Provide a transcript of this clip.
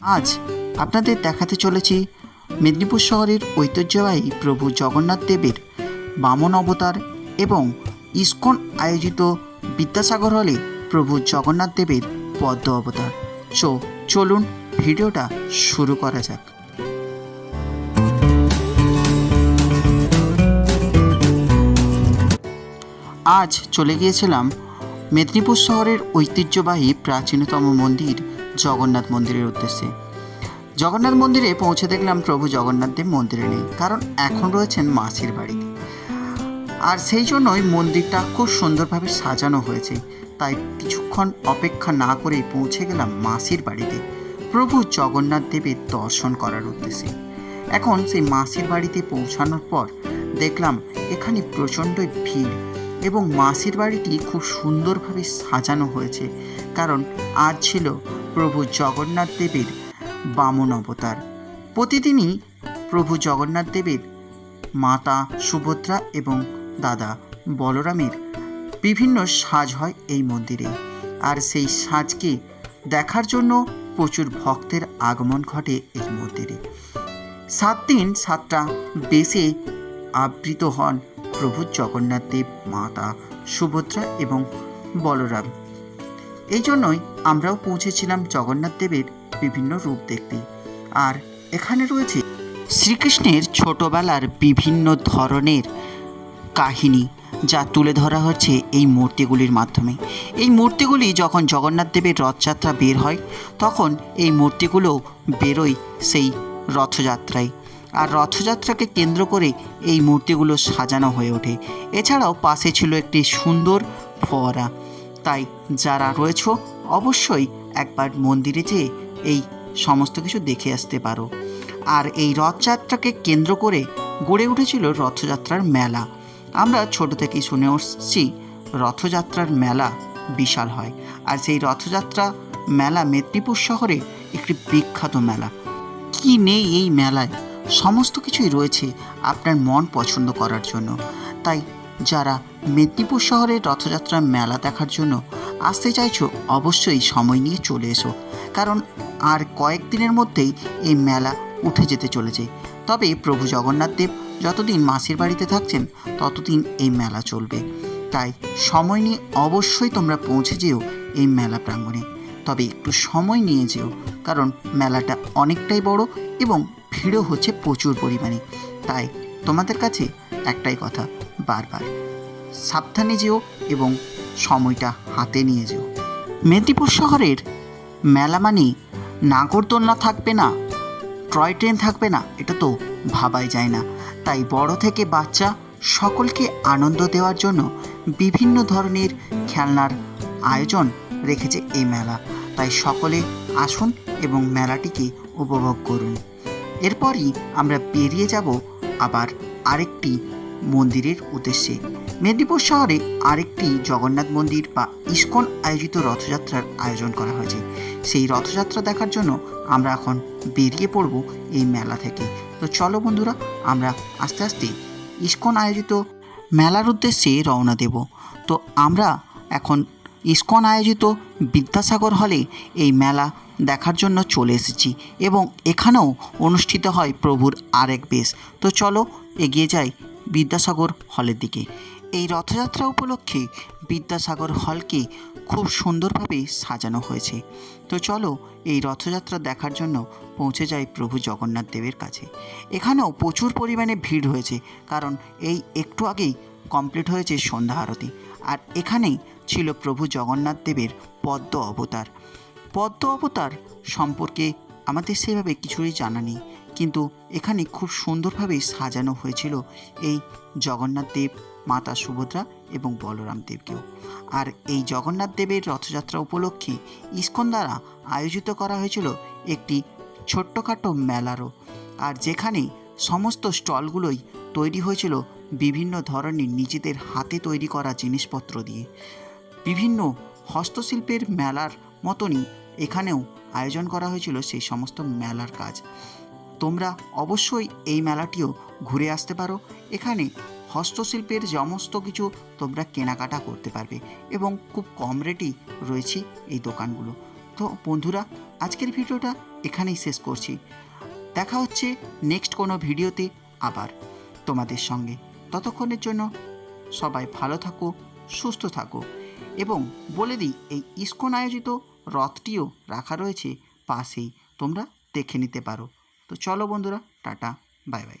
আজ আপনাদের দেখাতে চলেছি মেদিনীপুর শহরের ঐতিহ্যবাহী প্রভু জগন্নাথ দেবের বামন অবতার এবং ইস্কন আয়োজিত বিদ্যাসাগর হলে প্রভু জগন্নাথ দেবের পদ্ম অবতার। চো চলুন ভিডিওটা শুরু করা যাক। আজ চলে গিয়েছিলাম মেদিনীপুর শহরের ঐতিহ্যবাহী প্রাচীনতম মন্দির জগন্নাথ মন্দিরের উদ্দেশ্যে। জগন্নাথ মন্দিরে পৌঁছে দেখলাম প্রভু জগন্নাথ দেব মন্দিরে নেই, কারণ এখন রয়েছেন মাসির বাড়িতে আর সেই জন্যই মন্দিরটা খুব সুন্দরভাবে সাজানো হয়েছে, তাই কিছুক্ষণ অপেক্ষা না করেই পৌঁছে গেলাম মাসির বাড়িতে। প্রভু জগন্নাথ দেবের দর্শন করার উদ্দেশ্যে। এখন সেই মাসির বাড়িতে পৌঁছানোর পর দেখলাম এখানে প্রচণ্ডই ভিড় এবং মাসির বাড়িটি খুব সুন্দরভাবে সাজানো হয়েছে, কারণ আজ ছিল প্রভু জগন্নাথ দেবের বামন অবতার। প্রতিদিনই প্রভু জগন্নাথ দেবের মাতা সুভদ্রা এবং দাদা বলরামের বিভিন্ন সাজ হয় এই মন্দিরে। আর সেই সাজকে দেখার জন্য প্রচুর ভক্তের আগমন ঘটে এই মন্দিরে। সাত দিন সাতটা বেশে আবৃত হন প্রভু জগন্নাথ দেব, মাতা সুভদ্রা এবং বলরাম। এই জন্যই আমরাও পৌঁছেছিলাম জগন্নাথ দেবের বিভিন্ন রূপ দেখতে। আর এখানে রয়েছে শ্রীকৃষ্ণের ছোটবেলার বিভিন্ন ধরনের কাহিনী যা তুলে ধরা হচ্ছে এই মূর্তিগুলির মাধ্যমে। এই মূর্তিগুলি যখন জগন্নাথ দেবের রথযাত্রা বের হয়, তখন এই মূর্তিগুলো বেরোয় সেই রথযাত্রায়। আর রথযাত্রাকে কেন্দ্র করে এই মূর্তিগুলো সাজানো হয়ে ওঠে। এছাড়াও পাশে ছিল একটি সুন্দর ফোয়ারা। তাই যারা রয়েছ, অবশ্যই একবার মন্দিরে যেয়ে এই সমস্ত কিছু দেখে আসতে পারো। আর এই রথযাত্রাকে কেন্দ্র করে গড়ে উঠেছিল রথযাত্রার মেলা। আমরা ছোট থেকেই শুনে আসছি রথযাত্রার মেলা বিশাল হয়। আর সেই রথযাত্রা মেলা মেদিনীপুর শহরে একটি বিখ্যাত মেলা। কি নেই এই মেলায়? সমস্ত কিছুই রয়েছে আপনার মন পছন্দ করার জন্য। তাই যারা মেদিনীপুর শহরের রথযাত্রার মেলা দেখার জন্য আসতে চাইছো, অবশ্যই সময় নিয়ে চলে এসো। কারণ আর কয়েকদিনের মধ্যেই এই মেলা উঠে যেতে চলেছে। তবে প্রভু জগন্নাথ দেব যতদিন মাসির বাড়িতে থাকছেন, ততদিন এই মেলা চলবে। তাই সময় নিয়ে অবশ্যই তোমরা পৌঁছে যেও এই মেলা প্রাঙ্গণে। তবে একটু সময় নিয়ে যেও, কারণ মেলাটা অনেকটাই বড় এবং ভিড়ও হচ্ছে প্রচুর পরিমাণে। তাই তোমাদের কাছে একটাই কথা, বারবার। সাবধানে যেও এবং সময়টা হাতে নিয়ে যেও। মেদিনীপুর শহরের মেলা মানে নাগরদোলনা থাকবে না, টয় ট্রেন থাকবে না, এটা তো ভাবাই যায় না। তাই বড় থেকে বাচ্চা সকলকে আনন্দ দেওয়ার জন্য বিভিন্ন ধরনের খেলনার আয়োজন রেখেছে এই মেলা। তাই সকলে আসুন এবং মেলাটিকে উপভোগ করুন। এরপরই আমরা বেরিয়ে যাব আবার আরেকটি মন্দিরের উদ্দেশ্যে। মেদিনীপুর শহরে আরেকটি জগন্নাথ মন্দির বা ইস্কন আয়োজিত রথযাত্রার আয়োজন করা হয়েছে। সেই রথযাত্রা দেখার জন্য আমরা এখন বেরিয়ে পড়ব এই মেলা থেকে। তো চলো বন্ধুরা, আমরা আস্তে আস্তে ইস্কন আয়োজিত মেলার উদ্দেশ্যে রওনা দেব। তো আমরা এখন ইস্কন আয়োজিত বিদ্যাসাগর হলে এই মেলা দেখার জন্য চলে এসেছি এবং এখানেও অনুষ্ঠিত হয় প্রভুর আরেক বেশ। তো চলো এগিয়ে যাই বিদ্যাসাগর হলের দিকে। এই রথযাত্রা উপলক্ষে বিদ্যাসাগর হলকে খুব সুন্দরভাবে সাজানো হয়েছে। তো চলো এই রথযাত্রা দেখার জন্য পৌঁছে যাই প্রভু জগন্নাথ দেবের কাছে। এখানেও প্রচুর পরিমাণে ভিড় হয়েছে, কারণ এই একটু আগেই কমপ্লিট হয়েছে সন্ধ্যা আরতি। আর এখানেই ছিল প্রভু জগন্নাথ দেবের পদ্ম অবতার। পদ্ম অবতার সম্পর্কে আমাদের সেভাবে কিছুই জানা নেই। কিন্তু এখানে খুব সুন্দরভাবে সাজানো হয়েছিল এই জগন্নাথ দেব, মাতা সুভদ্রা এবং বলরাম দেবকেও। আর এই জগন্নাথ দেবের রথযাত্রা উপলক্ষে ইস্কন দ্বারা আয়োজিত করা হয়েছিল একটি ছোট্টখাটো মেলারও। আর যেখানে সমস্ত স্টলগুলোই তৈরি হয়েছিল বিভিন্ন ধরনের নিজেদের হাতে তৈরি করা জিনিসপত্র দিয়ে। বিভিন্ন হস্তশিল্পের মেলার মতনই এখানেও আয়োজন করা হয়েছিল সেই সমস্ত মেলার কাজ। তোমরা অবশ্যই এই মেলাটিও ঘুরে আসতে পারো। এখানে হস্তশিল্পের সমস্ত কিছু তোমরা কেনাকাটা করতে পারবে এবং খুব কম রেটেই রয়েছে এই দোকানগুলো। তো বন্ধুরা, আজকের ভিডিওটা এখানেই শেষ করছি। দেখা হচ্ছে নেক্সট কোনো ভিডিওতে আবার তোমাদের সঙ্গে। ততক্ষণের জন্য সবাই ভালো থাকো, সুস্থ থাকো এবং বলে দিই, এই ইস্কন আয়োজিত রথটিও রাখা রয়েছে পাশেই। তোমরা দেখে নিতে পারো। তো চলো বন্ধুরা টাটা বাই বাই।